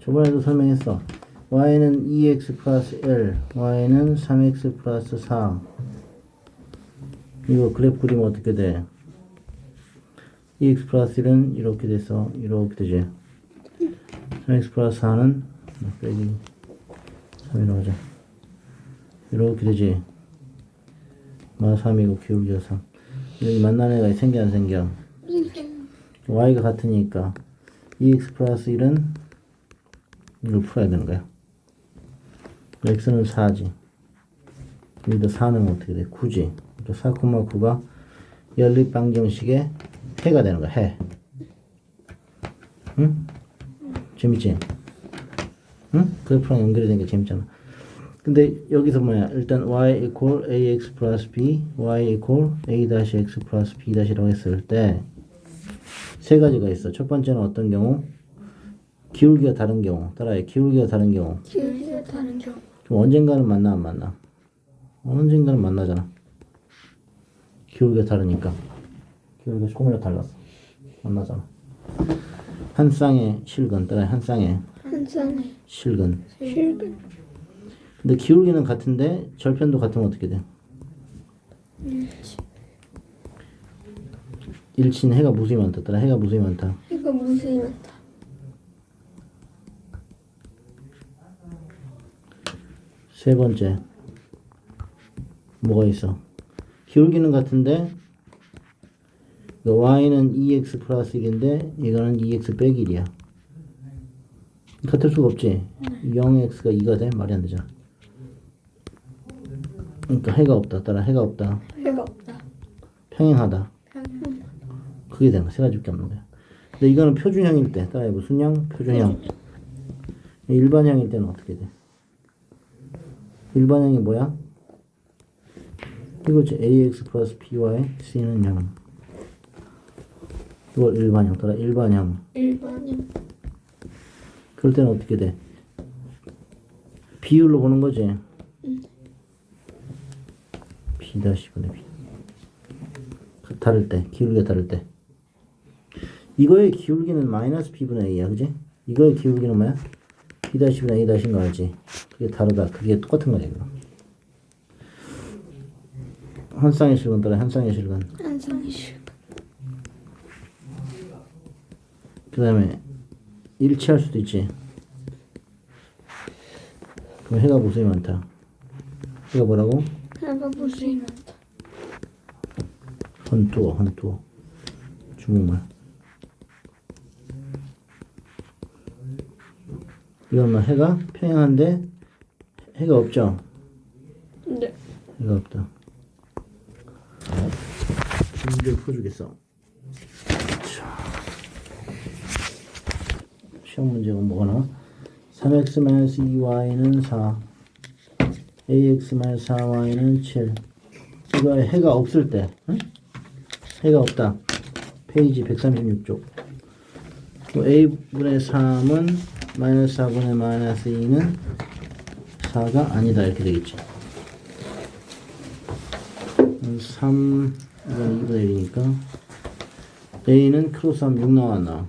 저번에도 설명했어. y는 2x 플러스 1, y는 3x 플러스 4. 이거 그래프 그리면 어떻게 돼? 2x 플러스 1은 이렇게 돼서 이렇게 되지. 3x 플러스 4는 빼기 3이라고 하자. 이렇게 되지. 마 3이고 기울기가 3. 여기 만나는 애가 생겨 안 생겨? y가 같으니까 2x 플러스 1은 이걸 풀어야 되는 거야. x는 4지. 여기다 4는 어떻게 돼? 9지. 그러니까 4,9가 연립 방정식의 해가 되는 거야. 해. 응? 재밌지? 응? 그래프랑 연결이 되는 게 재밌잖아. 근데 여기서 뭐야? 일단 y equal ax 플러스 b, y equal a 다시 x 플러스 b 다시라고 했을 때 세 가지가 있어. 첫 번째는 어떤 경우? 기울기가 다른 경우. 따라해. 기울기가 다른 경우. 기울기가 다른 경우. 그럼 언젠가는 만나 안 만나? 언젠가는 만나잖아. 기울기가 다르니까. 기울기가 조금이라도 달랐어. 만나잖아. 한 쌍의 실근, 따라해. 한 쌍의 한 쌍의 실근. 실근. 근데 기울기는 같은데 절편도 같으면 어떻게 돼? 일치는 해가 무수히 많다. 따라 해가 무수히 많다. 이거 무수히 많다. 세 번째 뭐가 있어? 기울기는 같은데 그 y는 2x 플러스 1인데 이거는 2x 빼기 1이야. 같을 수가 없지. 0x가 2가 돼? 말이 안 되잖아. 그러니까 해가 없다. 따라 해가 없다. 해가 없다. 평행하다. 평행. 그게 되는 거야. 세 가지밖에 없는 거야. 근데 이거는 표준형일 때. 따라해. 무슨 형? 표준형. 일반형일 때는 어떻게 돼? 일반형이 뭐야? 이거지. ax 플러스 by c는 0. 이걸 일반형. 따라 일반형. 일반형. 그럴 때는 어떻게 돼? 비율로 보는 거지. b 다시 분의 b. 그 다를 때, 기울기가 다를 때. 이거의 기울기는 마이너스 b분의 a야, 그지? 이거의 기울기는 뭐야? B 다시 분의 a 다시인 거 알지? 그게 다르다. 그게 똑같은 거야, 이거. 한 쌍의 실근 따라 한 쌍의 실근. 한 쌍의 실근. 그 다음에 일치할 수도 있지. 그럼 해가 무수히 많다. 해가 뭐라고? 해가 무수히 많다. 헌투어, 헌투어. 중국말. 이건 뭐 해가 평행한데 해가 없죠? 네. 해가 없다. 문제 풀어주겠어. 자. 시험 문제가 뭐가 나와? 3x-2y는 4 ax-4y는 7 이거 해가 없을 때 응? 해가 없다 페이지 136쪽 a분의 3은 마이너스 4분의 마이너스 2는 4가 아니다 이렇게 되겠지 3 이건 2분의 1이니까 a는 크로스 하면 6 나와 안 나와